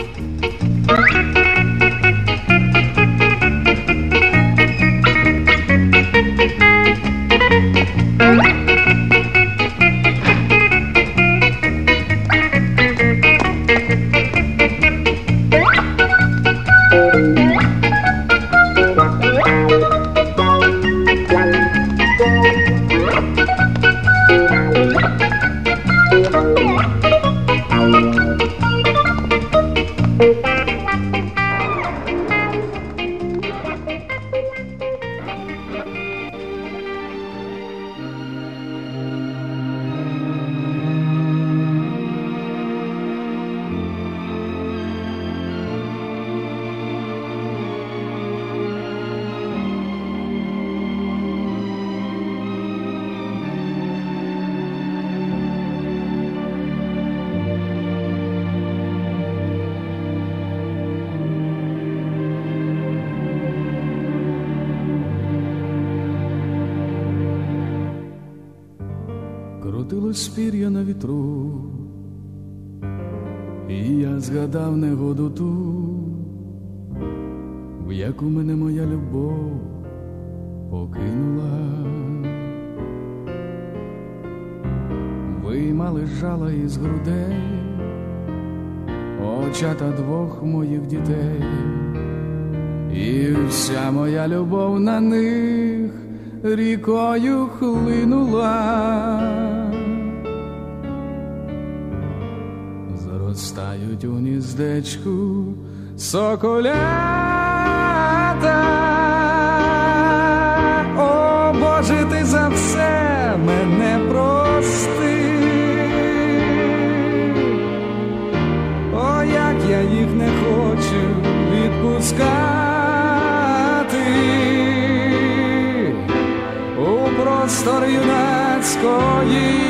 Música крутилось пір'я на вітру, і я згадав негоду ту, в яку мене моя любов покинула. Виймали жала із грудей, очата двох моїх дітей, і вся моя любов на них рікою хлинула. Зростають у гніздечку соколята. О, Боже, ти за все мене прости. О, як я їх не хочу відпускати у простор юнацької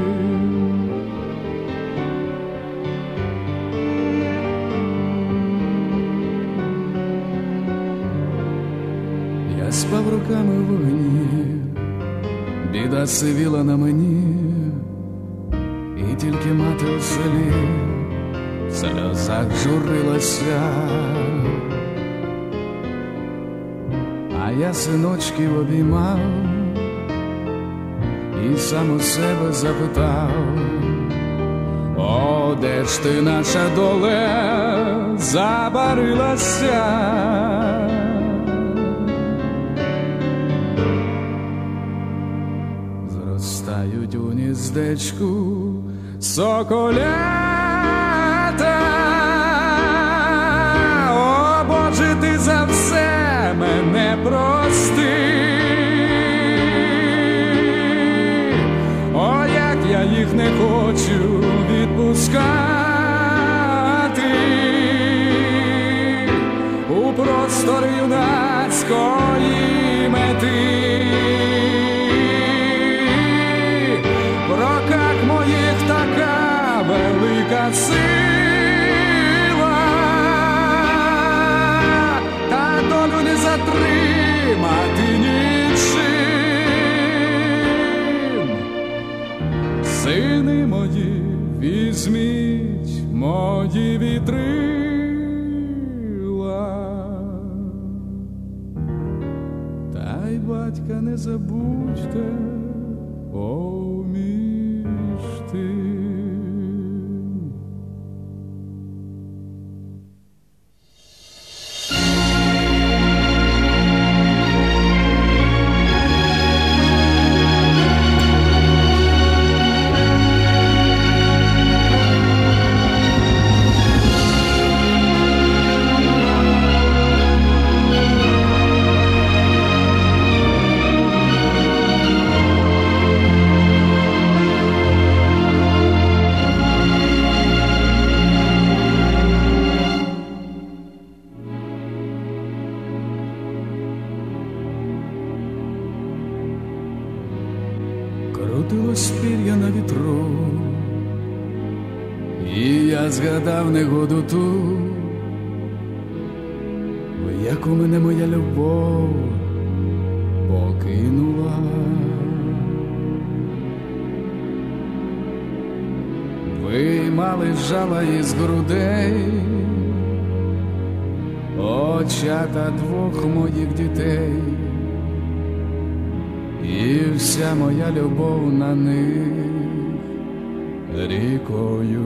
Спав руками в вогні, біда сивіла на мені, і тільки мати у селі в сльозах журилася. А я синочків обіймав і сам у себе запитав, о, де ж ти наша доле забарилася? Гніздечку соколята. О, Боже, ти за все мене прости. О, як я їх не хочу відпускати у простор юнацької мої вітрила, та й батька не забудьте. Поміж крутилось пір'я на вітру, і я згадав негоду ту, як у мене моя любов покинула. Виймали жала із грудей, очата двох моїх дітей, і вся моя любов на них рікою.